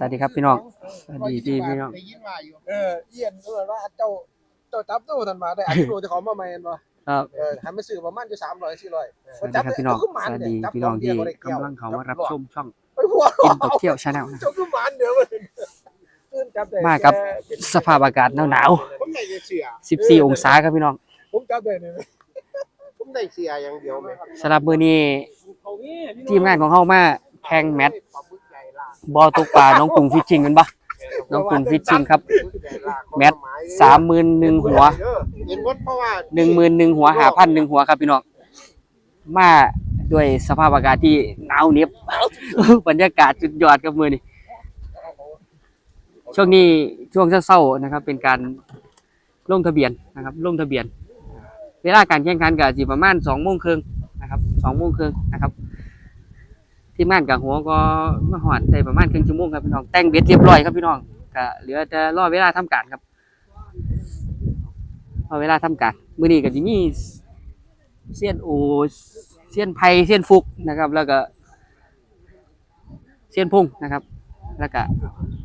สวัสดีครับพี่น้องสวัสดีพี่พี่น้อง ได้ยินว่าอยู่เออเอียนก็เลยว่าเจ้าเจ้าจับเจ้าทันมาได้อายุจะขอมาใหม่บ่ครับ เออหันไปซื้อประมาณอยู่300 400สวัสดีครับพี่น้อง สวัสดีพี่น้องที่กำลังเข้ามารับชมช่องไปหัวกินตกเที่ยวชาแนลนะเจ้าคือหมันเดี๋ยวมันตื่นจับได้มากับสภาพอากาศหนาวผมได้เสียๆ14 องศาครับพี่น้องผมจับได้นี่ผมได้เสียอย่างเดียวไหมสำหรับมื้อนี้ทีมงานของเฮามาแข่งแมตช์ปลา บ่อตกปลาน้องกรุงฟิชชิงกันปะน้องกรุงฟิชชิงครับ แมตช์31,000หัวเห็นวัดเพราะว่า11,000หัว5,000หัวครับพี่น้องมาด้วยสภาพอากาศที่หนาวเหน็บบรรยากาศสุดยอดครับมือนี้ช่วงนี้ช่วงเช้าๆนะครับ เป็นการลงทะเบียนนะครับลงทะเบียน เวลาการแข่งขันก็สิประมาณ2โมงครึ่งนะครับ2โมงครึ่งนะครับ ที่ม่านกับหัวก็มาหอดได้ประมาณครึ่งชั่วโมงครับพี่น้องแต่งเบ็ดเรียบร้อยครับพี่น้องก็เหลือแต่รอเวลาทำการครับรอเวลาทำการมื้อนี้ก็สิมีเสี้ยนโอเสี้ยนไผ่เสี้ยนฟุกนะครับ แล้วก็เสี้ยนพุ่งนะครับ แล้วก็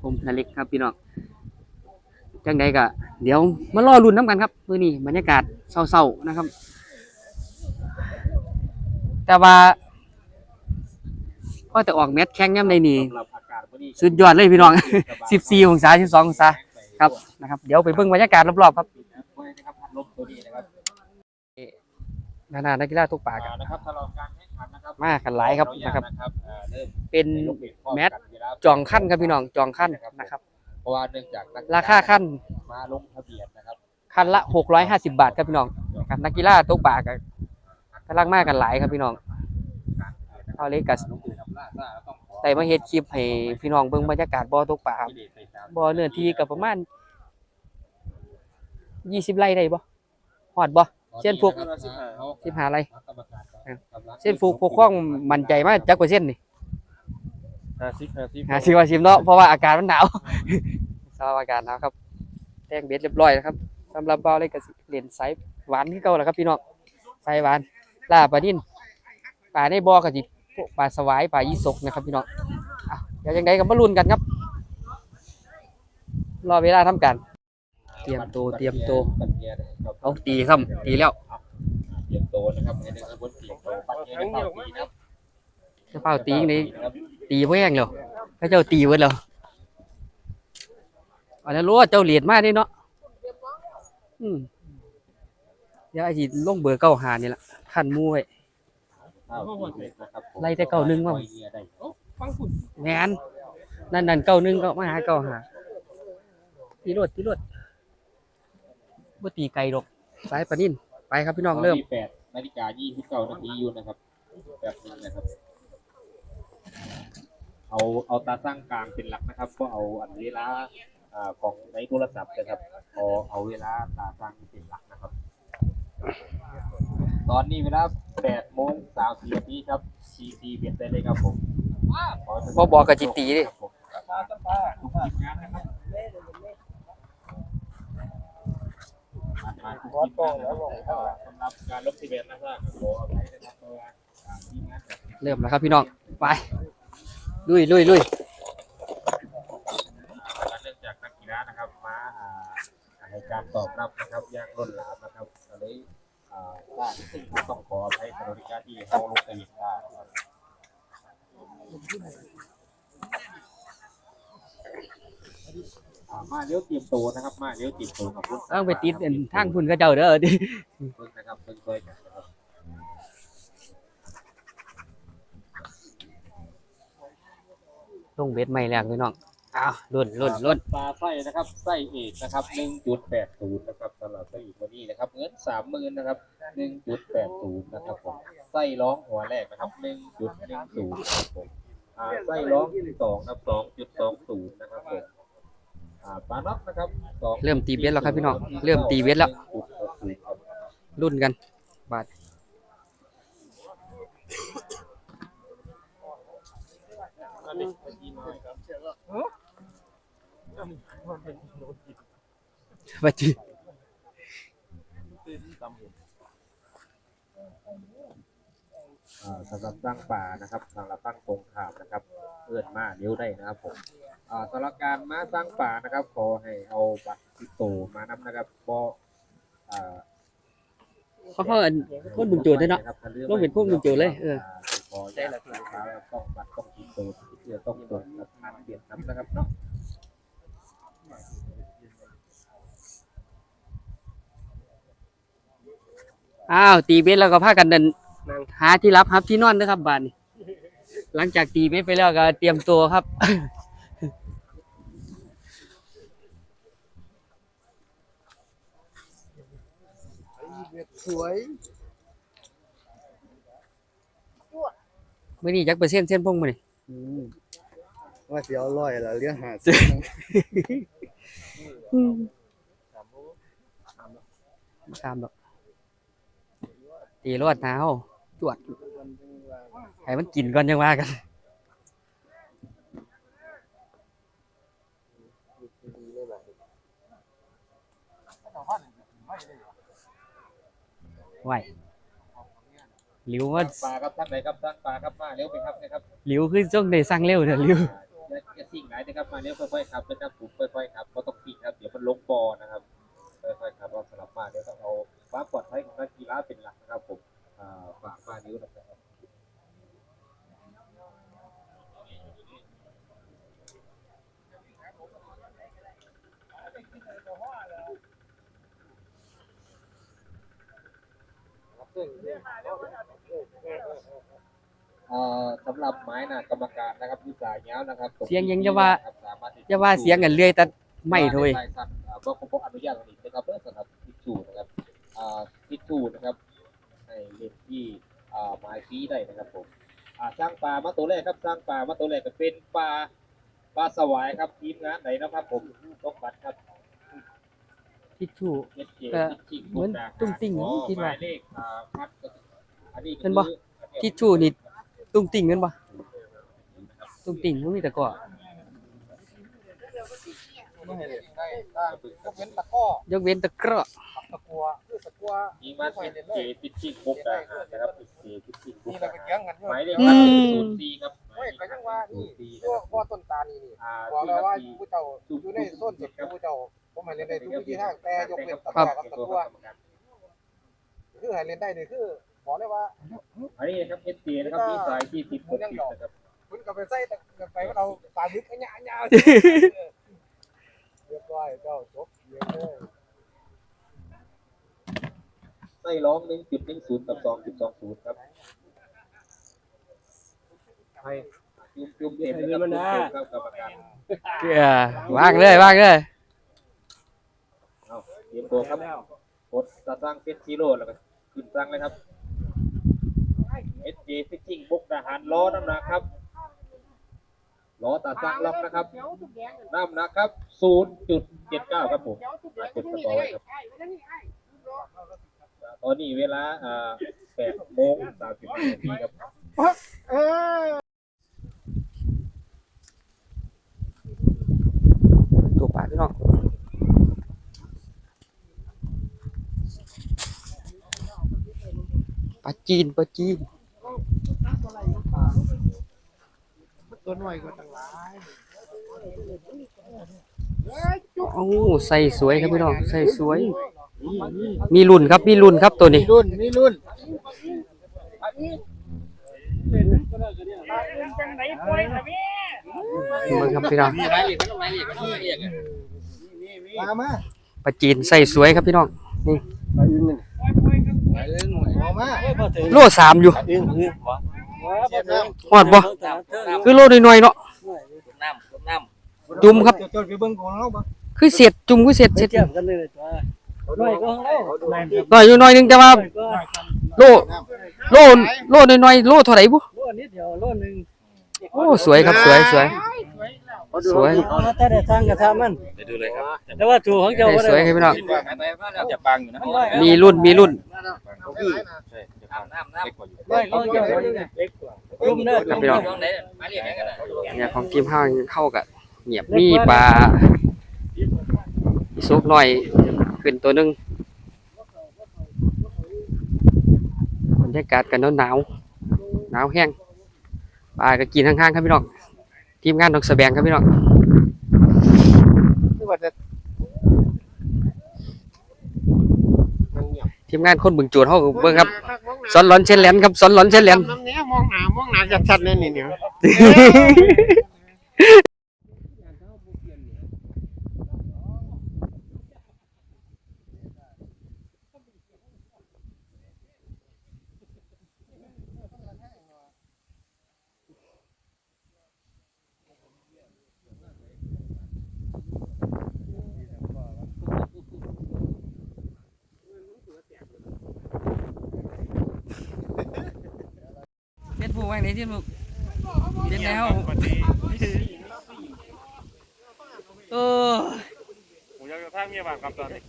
ผมนาเล็กครับพี่น้องจังใดก็เดี๋ยวมารอลุ้นน้ำกันครับมื้อนี้บรรยากาศเศร้าๆนะครับ แต่ว่า ก็แต่ออกแมตช์แข่งย่ำในนี่สุดยอดเลยพี่น้อง 14 องศา 12 องศาครับนะครับ เดี๋ยวไปเบิ่งบรรยากาศรอบๆครับนานานักกีฬาตกปลากันนะครับตลอดการแข่งขันนะครับมากันหลายครับนะครับอ่าเริ่มเป็นในลูกบิดพร้อแมตช์กันเวลาจองขั้นครับพี่น้องจองขั้นนะครับเพราะว่าเนื่องจากนักราคาขั้นมาลงทะเบียนนะครับขั้นละ 650 บาทครับพี่น้องนะครับนักกีฬาตกปลากันกำลังมากันหลายครับพี่น้องเอาเลยกัล งดื่มล่าซ่าแล้วต้องขอได้มาเฮ็ดคลิปให้พี่น้องเบิ่งบรรยากาศบ่อตกปลาครับที่เด็ดไปตามบ่อเนื้อที่ก็ประมาณ20ไร่ได้บ่ฮอดบ่เส้นฟุก15ไร่กรรมการกำลังเส้นฟูกปกครองมั่นใจมากจักเปอร์เซ็นต์นี่ห้าสิบห้าสิบหาสิว่าสิบเนาะเพราะว่าอากาศมันหนาวสภาพอากาศหนาวครับแจ้งเบ็ดเรียบร้อยนะครับสำหรับเบาเลยก็สิเล่นไซส์หวานที่เก่าแหละครับพี่น้องไซส์หวานล่าปลานิ่นปลาในบ่อก็สิ พวกปลาสวายปลายี่สกนะครับพี่น้องอะเดี๋ยวยังไงก็มาลุ้นกันครับ รอเวลาทำการเตรียมตัวเตรียมตัวปัญญาเนี่ยครับเอาตีครับตีแล้วเตรียมตัวนะครับในเรื่องบนตีโตปัญญาในเป้าตีนะครับจะเฝ้าตีอย่างนี้ตีเพื่อยังเหรอเขาเจ้าตีเวิร์ดเหรออันนั้นรู้ว่าเจ้าเหรียญมากนี่เนาะอืมเดี๋ยวไอ้จีลงเบอร์เก้าหานี่แหละขันหมูไว้เป้าตีเลยนะครับผม ไล่แต่เก้าหนึ่งว่าปล่อยเรือได้ฟังคุณแมนนั่นนั่นเก้าหนึ่งก็มาหาเก้าหาตีรถตีรถบ่ตีไกลดอกสายปลานิ่นไปครับพี่น้องเริ่มตแปดนาฬิกายี่สิบเก้านาทีอยู่นะครับแบบนี้นะครับเอาเอาตาตั้งกลางเป็นหลักนะครับ ก็เอาอันเวลาอ่าของในโทรศัพท์นะครับเอาเอาเวลาตาตั้งเป็นหลักนะครับ ตอนนี้เวลา แปดโมงสามสิบนาทีครับซีซีเบียดได้เลยครับผมบ่บอกกับจิตีดิ ครับผมทุกทีมงานนะครับมาทุกทีมงานนะครับสำหรับการลบทะเบียนนะครับขออภัยนะครับเพราะว่าอ่าทีมงาน เริ่มแล้วครับพี่น้อง ไป ลุยลุยลุยเนื่องจากนักกีฬานะครับมาอ่าให้การตอบรับนะครับอย่างล้นหลามนะครับก็เลย อ่าได้ซึ่งต้องขออภัยสำหรับการที่เขาลงทะเบียนได้นะครับอ่ามาเลี้ยวตรียมตัวนะครับ มาเลี้ยวตรียมตัวกับรถต้องไปติดอันทางพุ่นเขาเจ้าเด้อดิเพิ่งนะครับเพิ่งด้วยกันนะครับลงเบ็ดใหม่แล้วพี่น้อง อ้าวลุ่นลุ่นลุ่นปลาไส้นะครับไส้เอกนะครับหนึ่งจุดแปดศูนย์นะครับสำหรับไส้เอกวันนี้นะครับเงินสามหมื่นนะครับหนึ่งจุดแปดศูนย์นะครับผมไส้ร้องหัวแรกนะครับหนึ่งจุดหนึ่งศูนย์ครับผมอ่าไส้ร้องที่สองนะครับสองจุดสองศูนย์นะครับผมอ่าปลาน็อตนะครับสองเริ่มตีเบ็ดแล้วครับพี่น้องเริ่มตีเบ็ดแล้วจุดหกศูนย์ครับรุ่นกันบาทอันนี้เป็นที่น้อยครับ บัจีเอ่อสำหรับตั้งป่านะครับสำหรับตั้งตรงขามนะครับเอื้อนมาเลี้ยวได้นะครับผมอ่าสำหรับการมาสร้างป่านะครับ ขอให้เอาบัตรติดตัวมานำนะครับบ่อ่าเพราะเขาอันคนบุญโจรด้วยเนาะต้องเป็นพวกบุญโจรเลยเออขอได้ละครับต้องบัตรต้องติดตัวเพื่อต้องตรวจกับทางเปลี่ยนน้ำนะครับเนาะ อ้าวตีเบสแล้วก็พากันเดินหาที่รับครับที่นอนนะครับบ้านนี้หลังจากตีเบสไปแล้วก็เตรียมตัวครับเบ็ดสวยมื่อนี้จักเปอร์เซ็นต์เส้นพงมื้อนี้ว่าเสียวร้อยละเลี้ยงหาสิตามดอก ตีรวดหนาวจวดให้มันกินก่อนยังว่ากันไหวหลิวว่าปลาครับท่านไหนครับท่านปลาครับมาเร็วไปครับนะครับหลิวคือจ้องได้สั่งเร็วเด้อหลิวอย่าอย่าสิ่งไหนนะครับมาเร็วค่อยๆครับนะครับผมค่อยๆครับก็ต้องปิดครับเดี๋ยวมันลงปอนะครับค่อยๆครับเราสลับมาเดี๋ยวต้องเอา ความปลอดภัยของนักกีฬาเป็นหลักนะครับผมอ่าฝากมานิ้วนะครับเอ่อสำหรับไม้น่ะกรรมการนะครับวิสายเงานะครับตรงเสียงยังจะว่าครับสมรถที่อย่าว่าเสียงกันเรื่อยแต่ไม่โถยใช่ครับอ่าเพราะผมอนุญาตผลิตนะครับเพื่อสำหรับทิชชูนะครับ อ่าทิชชูนะครับให้เล่นที่อ่าไม้ฟรีได้นะครับผมอ่าสร้างปลามาตัวแรกครับสร้างปลามาตัวแรกก็เป็นปลาปลาสวายครับทีมงานไหนนะครับผมต้องบัตรครับทิชชู่เอสเจก็เหมือนตุ้งติ้งอ๋อคิดหว่ามายเลขอ่าพัดก็อันนี้ก็เห็นบ่คือทิชชู่นี่ตุ้งติ่งกันบ่ตุ้งติ่งมันมีแต่ก่อ ไม่ให้เล่นได้ได้ยกเว้นตะกร้อยกเว้นตะกร้อกับตะกัวคือตะกัวมีมาเป็นเจพิชชิ่งบุกดาหารนะครับเป็นเจพิชชิ่งบุนี่กเราดาไปหารเลี้ยงกันอยู่หมายเลขว่าศูนย์สี่ครับเฮ้ยก็ยังว่านี่ศูนย์สี่ตัวนะครับว่าต้นตาลนี่นี่อ่าบอกที่แล้วคว่ารับที่ผู้เจ้าอยู่ในต้นสุดผู้เจ้าผมให้เล่นได้ทุกวิธีทางแต่ยกเว้นตะครักับวกับตะกัวคือให้เล่นได้นี่คือบอกเลยว่าอันนี้นะครับเอสเจนะครับมีสายที่สิบหกสิบนะครับคุณก็ไปใส่ตะกันไปก็เอาปลาบึกอันยาวๆเรียบร้อยเจ้าจบเลี้ยงเลยไส้ร้องหนึ่งจุดหนึ่งศูนย์กับสองจุดสองศูนย์ครับให้จุ่มจุ่มเต็มนะครับครับกรรมการเออวางเลยวางเลยเอาเตรียมตัวครับกดตาตั้งเฟสซีโร่แล้วก็ขึ้นตั้งเลยครับเอสเจฟิชชิ่งบุกดาหารล้อน้ำหนักครับ ล้อตาตั้งล็อกนะครับน้ำหนักครับ 0.79 ครับผมมากดกระเป๋าไว้ครับตอนนี้เวลาอ่า8โมง35นาทีครับตัวปลาพี่น้องปลาจีนปลาจีน ตัวหน่อยก็ตั้งหลายโอ้ใส่สวยครับพี่น้องใส่สวย มีรุ่นครับมีรุ่นครับตัวนี้ รุ่นนี่รุ่นเบิ่งครับพี่น้องมามาปลาจีนใส่สวยครับพี่น้องนี่เอามาโลสามอยู่ หอดบ่คือโลน้อยๆเนาะจุ่มครับจดไปเบิ่งของเราบ่คือเสียดจุ่มคือเสียดเสียดเทียบกันเลยจ้าน้อยก็ของเราน้อยอยู่น้อยหนึงแต่ว่าก็โลโลโลน้อยๆโลเท่าไหร่บุโลนิดเดียวโลนึงโอ้สวยครับสวยสวยสวยเอามาแต่ได้ทางกระทามันแต่ว่าถูกของเจ้าบ่สวยได้ครับพี่น้องจะบังอยู่นะมีรุ่นมีรุ่น น้อยของเจ้าบ่ได้เล็กกว่ารุ่มเด้อครับพี่น้องเนี่ยของทีมห้างเข้ากับเงียบมีปลาอีซุปหน่อยขึ้นตัวหนึงบรรยากาศกันหนาวๆหนาวแห้งปลาก็กินข้างๆครับพี่น้องทีมงานดอกสะแบงครับพี่น้องคือว่าจะมันเงียบทีมงานคนบึงโจรเฮาก็เบิ่งครับ สอนหลอนเช่นแหลนครับสอนหลอนเช่นแหลน น้ำเนี้ยมองหน้ามองหน้าชัดๆเลยนี่เนี่ย เฮ็ดผู้ว่างไห นที่ลูกเป็นแนวเออผมอยากจะทางเมียบ้างครับตอนนี้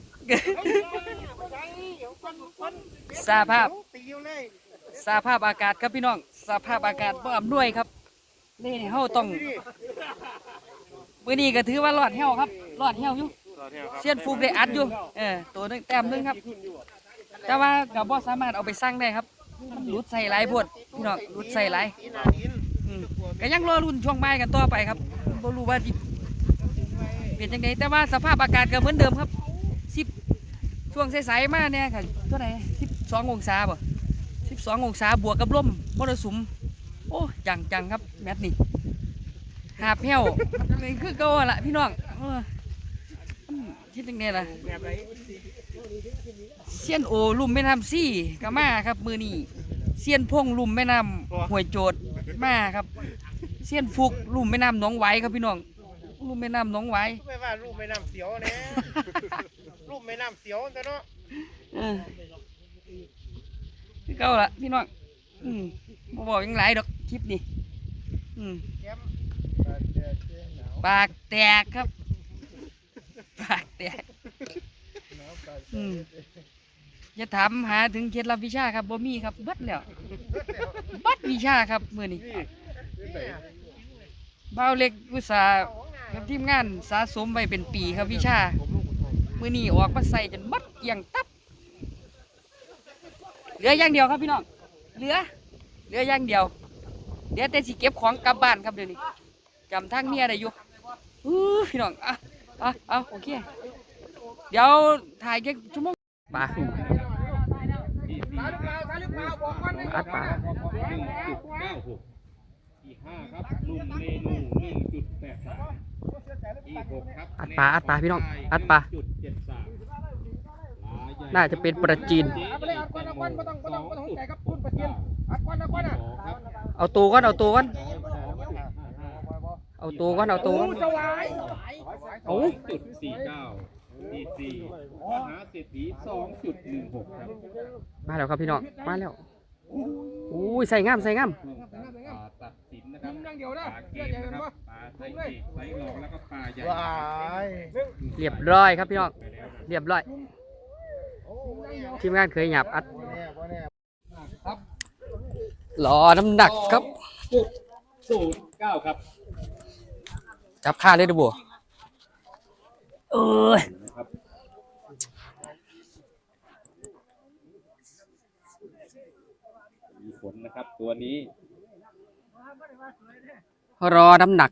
สาภาพตีอยู่เลยสาภาพอากาศครับพี่น้องสาภาพอากาศบ่อำนวยครับนี่นี่เฮาต้องมื้อนี้ก็ถือว่ารอดแฮวครับรอดแฮวอยู่เราเที่ยวครับเสียนฟูกได้อัดอยู่เออตัวหนึงแต้มหนึงครับ แต่ว่าก็บ่สามารถเอาไปสั่งได้ครับ มันหลุดใส่หลายโพดพี่น้องหลุดใส่หลายอืมก็ยังรอรุ่นช่วงบ่ายกันต่อไปครับบ่รู้ว่าสิเป็นจังไดแต่ว่าสภาพอากาศก็เหมือนเดิมครับ10ช่วงสายๆมาเนี่ยค่ะเท่าไหร่12องศาบ่12องศาบวกกับลมมรสุมโอ้จังจังๆครับแมตช์นี่หาบแพ้วนี่คือเก่าหั่นละพี่น้องเอออืมคิดยังไงล่ะ เซียนโอลุ่มแม่น้ำซี่ก็มาครับ มือนี้เซียนพงลุ่มแม่น้ำห้วยโจดมาครับเซียนฟุกลุ่มแม่น้ำหนองไหวครับพี่น้องลุ่มแม่น้ำหนองไหวไม่ว่ารูปไม่น้ำเสียวเนี่ยรูปไม่น้ำเสียวแต่เนาะเออคือเก่าละพี่น้องอืมบ่บอกหยังหลายดอกคลิปนี้อืมปากแตกครับ ปากแตกอืม อย่าถามหาถึงเคล็ดลับวิชาครับบ่มีครับเบิดแล้วเบัดวิชาครับมื้อนี้เบาวเล็กอุตสาห์กับทีมงานสะสมไว้เป็นปีครับวิชามื้อนี้ออกมาใส่จนเบัดเกลี่ยงตับ เหลืออย่างเดียวครับพี่น้องเหลือ เหลืออย่างเดียวเดี๋ยวแต่สิเก็บของกลับบ้านครับเดี๋ยวนี้จำทางเมียได้อยู่อู้พี่น้องอะอะเอาโอเคเดี๋ยวถ่ายแค่ชั่วโมงปลา อัดปลาหนึ่งจุดเก้าหกที่ห้าครับลุมเมนูหนึ่งจุดแปดสามที่หกครับอัดปลาอัดปลาพี่น้อง อัดปลาจุดเจ็ดสามน่าจะเป็นปลาจีน เอาไปเลยอัดควันอัดควันไม่ต้องไม่ต้องไม่ต้องสนใจครับคุณประเทียนอัดควันอัดควันอะเอาตัวก่อน เอาตัวก่อน เอาตัวก่อน เอาตัวก่อนจะไหวเอาจุดสี่เก้า ที่สี่มหาเศรษฐีสองจุดหนึ่งหกครับมาแล้วครับพี่น้อง มาแล้วอุ้ยใส่งามใส่งามปลาตัดสินนะครับ นั่งเดียวปนะลาเกเลือดมใหญ่นะเลคยรับปลาไส้เอกไส้รองแล้วก็ปลาใหญ่ว้ายเรียบร้อยครับพี่น้องเรียบร้อย ทีมงานเคยหยาบอัดเนี่ยบ่เนี่ยรอน้ำหนักครับจุดศูนย์เก้าครับ จับค่าเลยนะบัวเอ้ย นะครับมี ผลนะครับ ตัวนี้ รอน้ำหนัก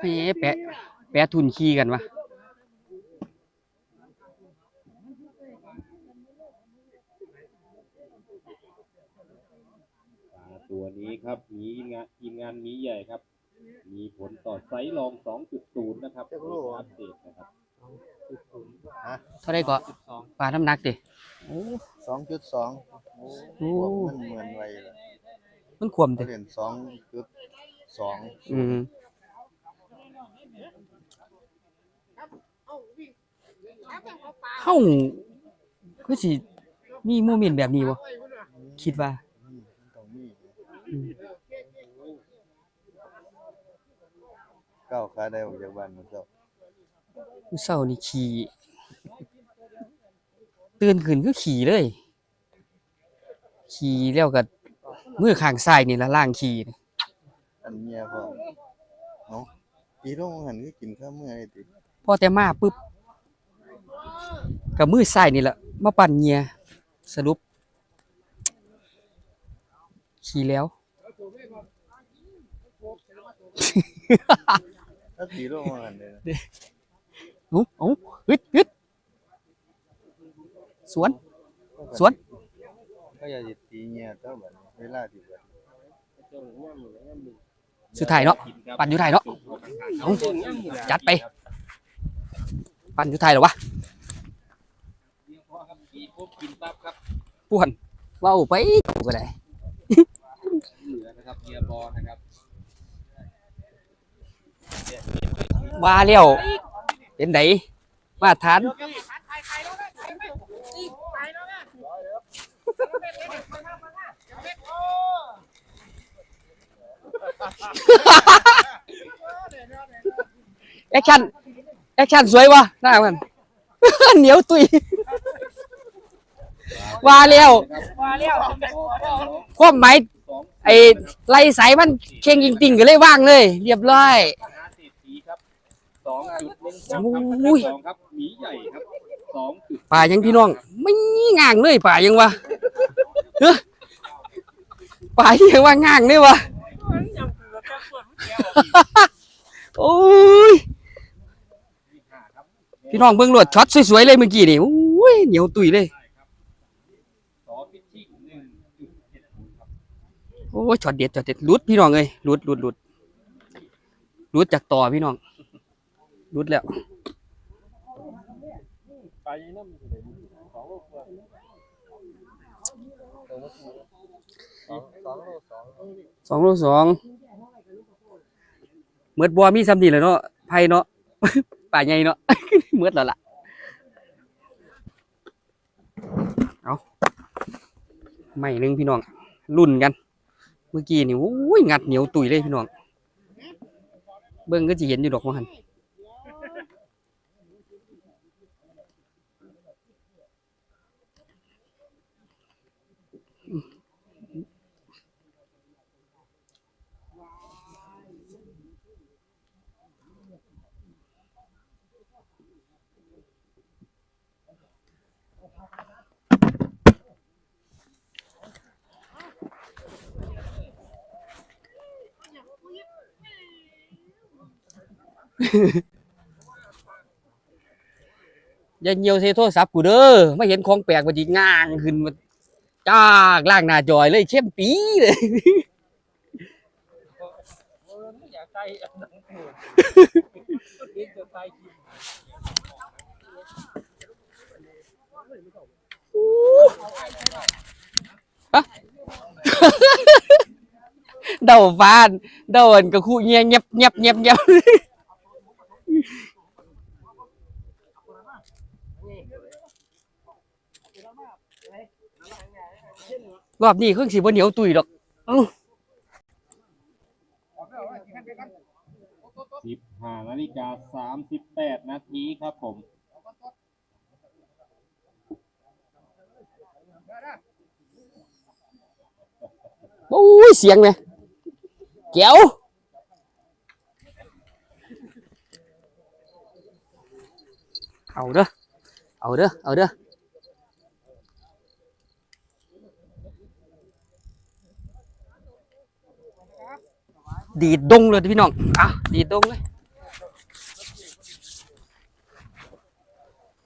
เฮ้แปะแปะทุนขี้กันวะปลาตัวนี้ครับ มีงานทีมงานมีใหญ่ครับ มีผลต่อไซส์รอง 2.0 นะครับอัปเดตนะครับ เท่าไรก็ปลาน้ำหนักดิสองจุดสองโอ้มันเหมือนไว้เลยมันขวมเขาดิเรียนสองจุดสองอืมเฮ้าคือสิมีโมเมนต์แบบนี้บ่คิดว่าต้องมีอืมก้าวขาได้ออกจากบ้านมันเจ้า มื้อเช้านี่ขี่ตื่นขึ้นคือขี่เลย ขี่แล้วก็มือข้างซ้ายนี่ละล่างขี่นี่อันเมียพ่อเนาะอีต้องหันก็กินข้าวเมื่อไอ้ติพอแต่มาปุ๊บกับมือซ้ายนี่แหละมาปั่นเหงียสรุป ขี่แล้ว ถ้าตีลงมาหันเลยนะ โอ้โอ้ฮึดฮึดสวน สวนก็อย่าจะตีเงี้ยเท่าแบบเวลาดีกว่าสุดท้ายเนาะปั่นอยู่ท้ายเนาะเอาจัดไป ปั่นอยู่ไทยหรอวะป่วนว้าไปก็ได้เหลือนะครับเฮียบอลนะครับว่าแล้ว เป็นไดมาทานแอคชั่นแอคชั่นสวยวะหน้ามันเหนียวตุยว่าแล้วมาเลี้ยวความหมายไอ้ไล่สายมันเข่งจริงๆก็เลยว่างเลย เรียบร้อย มหาเศรษฐีครับ สองจุดหนึ่งสองครับโอ้ยสองครับหมีใหญ่ครับสองจุดป่ายังพี่น้องไม่ง่างเลยป่ายังวะเฮ้ยป่าที่ยังว่าง่างเลยวะโอ้ยพี่น้องเบิ่งรวดช็อตสวยๆเลยเมื่อกี้นี่โอ้ยเหนียวตุยเลยสองพิชชิ่งหนึ่งจุดเจ็ดศูนย์ครับโอ้ยช็อตเด็ดช็อตเด็ดหลุดพี่น้องเอ้ยหลุดหลุดหลุดหลุดจากต่อพี่น้อง หลุดแล้วปน้ำสองลูกสองสองลูกสองสองโลสองเมือดบัวมีซ้ำดีเลยเนาะไพ่เนาะป่าใหญ่เนาะเมือดแล้วล่ะเอาไม่หนึงพี่น้องรุ่นกัน เมื่อกี้นี่โอ้ยงัดเหนียวตุยเลยพี่น้อง เบิ้งก็จะเห็นอยู่ดอกว่าหัน อย่าเหนียวใส่โทรศัพท์กูเด้อไม่เห็นของแปลกมันจีงางขึ้นมาจ้าล่างหน้าจอยเลยเข้มปีเลยเดาฟานเดาอันกับคู่เงียบเงียบเงียบเงียบเงียบ รอบนี้เครื่องสีบเหนียวตุยดอกเอ้าสิบห้านาฬิกาสามสิบแปดนาทีครับผมโอ้ยเสียงไหมเก๋ว เอาเด้อเอาเด้อเอาเด้อดีดดงเลยพี่น้องอะดีดดงเลย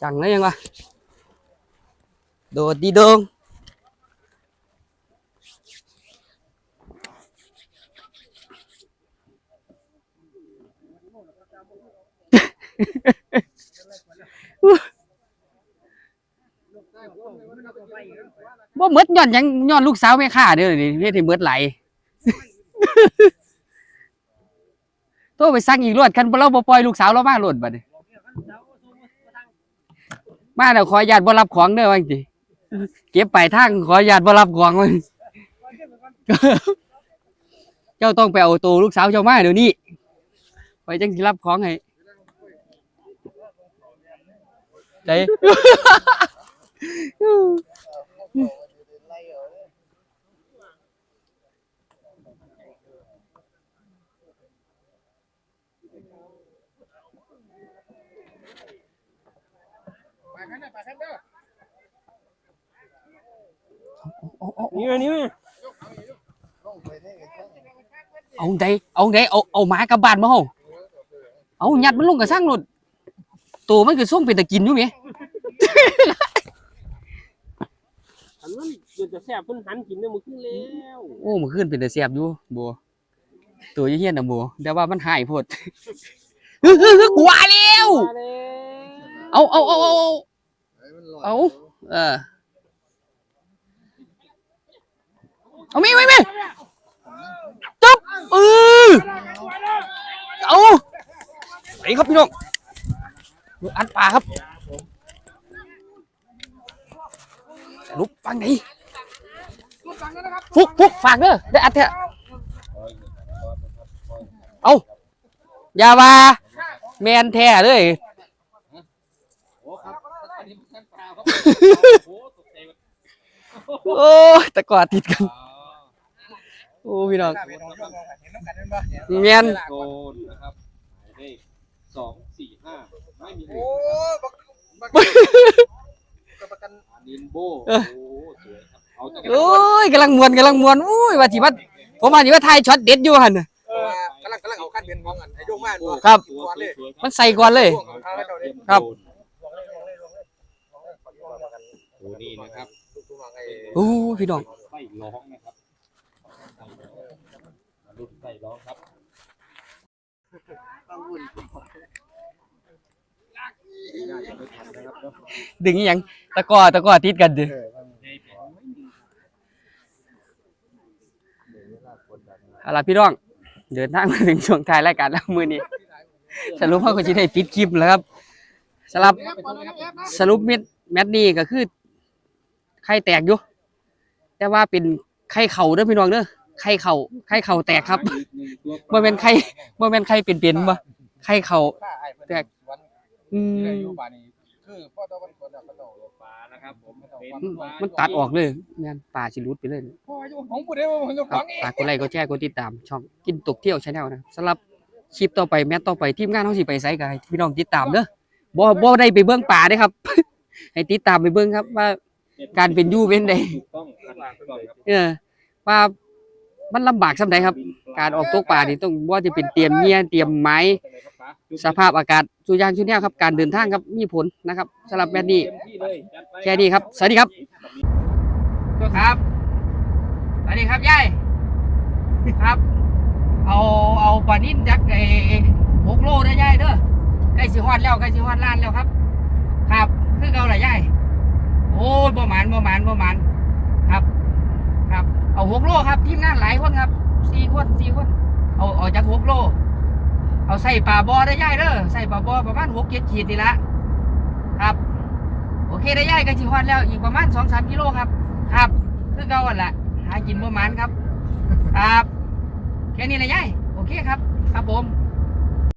จังเลยยังวะโดดดีดง บ่หมดย้อนหยังย้อนลูกสาวแม่ค้าเด้อนี่เฮ็ดให้หมดไหล โทรไปสั่งอีกรวดคันบ่เราบ่ปล่อยลูกสาวเรามาโลดบัดนี้มาแล้วขออนุญาตบ่รับของเด้อว่าจังซี่เก็บไปลายทางขออนุญาตบ่รับของว่าเจ้าต้องไปเอาตัวลูกสาวเจ้ามาเดี๋ยวนี้ไปจังสิรับของให้ใจ นนะไปกันเด้อนี่มานี่มาไงเอาไดเอาไดเอาเอาหมากลับานมาเฮาเอาหยัดมันลงกับสร้างรถตัวมันคือส่งเป็นตะกินอยู่แหม อันนั้นเดี๋ยวจะแซ่บเพิ่นหันกินเนี่ยมันขึ้นแล้วโอ้มื้อคืนเป็นตาแซ่บอยู่บัวตัวอยู่เฮียนน่ะบัวแต่ว่ามันหายโพดฮึฮึฮึกว่าแล้วมาแล้วเอาเอาเอาเอาเอา ไอ้มันลอยเอา เออเอามีมีมีจบเออเอาไปครับพี่น้องอันปลาครับ สรุปฟังไหนฟุกฟุกฝากเด้อได้อัดเถอะเอาอย่าว่าแมนแท้เลยโอ้ครับอันนี้มันเปล่าครับโอ้ตกใจโอ้ยแต่กอดติดกันโอ้พี่น้องเห็นน้ำกันเป็นปะแมนโกนนะครับหมายเลขสองสี่ห้าไม่มี โอ้บักบักประกันนินโบโอ้สวยครับเอาแต่โอ้ยกำลังมวนกำลังมวนโอ้ยว่าสิว่าผมว่าสิว่าทายช็อตเด็ดอยู่หั่นน่ะเออกำลังกำลังเอาขั้นเป็นของกันไอ้โยงมากครับ ตัวสวยๆมันใส่ก่อนเลยครับดูนี่นะครับโอ้ยพี่น้องไส้ร้องนะครับมารุ่นไส้ร้องครับ ดึงอหยังตะกอตะกอติดกันดิเอาล่ะพี่น้อง เดินทางมาถึงช่วงท้ายรายการแล้วมื้อนี้สรุปว่าก็สิได้ปิดคลิปแล้วครับสำหรับสรุปเม็ดแมตช์นี้ก็คือไข่แตกอยู่ แต่ว่าเป็นไข่เข่าเด้อพี่น้องเด้อไข่เข่าไข่เข่าแตกครับบ่แม่นไข่บ่แม่นไข่เป็นๆบ่ไข่เข่าแตกวัน อืที่ได้มอยู่บ้านนี้คือพ่อตะวันคนอะพ่อตะปลานะครับผมเป็นมันปลามันตัดออกเลยแม่นป่าสิรุดไปเลย พ่ออยู่ของผู้ใดว่าผมจะคฟัรับงเอง ฝากกดไลค์กดแชร์กดติดตาม ช่องกินตกเที่ยวชาแนลนะสำหรับคลิปต่อไปแมตช์ต่อไปทีมงานเฮาสิไปไสก็ให้พี่น้องติดตามเด้อบ่บ่ได้ไปเบิ่งป่าเด้อครับ ให้ติดตามไปเบิ่งครับว่า การเป็นอยู่เป็นใดถูกต้องครับถูกต้องครับเออ ว่ามันลำบากส่ำใดครับ การออกตกป่านี่ต้องว่าจะเป็นเตรียมเงียเตรียมไม้ สภาพอากาศสุยางชุดแนวครับการเดินทางครับมีผลนะครับสำหรับแมตช์นี้แค่นี้ครับสวัสดีครับตัวครับสวัสดีครับยายครับ เอาเอาปลานิ่นยักษ์ไอ้หกโลนะยายเด้อใกล้สิฮอดแล้วใกล้สิฮอดล้านแล้วครับ ครับคือเก่าละยายโอ้ยบ่หมานบ่หมานบ่หมานครับ ครับ เอาหกโลครับทีมงานหลายคนครับสี่คนสี่คนเอาเอาจากหกโล เอาใส่ปลาบอได้ย่ายเด้อใส่ปลาบอประมาณหกเจ็ดขีดนี่ละครับโอเคได้ย่ายกันสิฮอดแล้วอีกประมาณสองสามกิโลครับ ครับคือเก่าอันละหากินบ่มันครับ ครับแค่นี้ละย่ายโอเคครับ ครับผม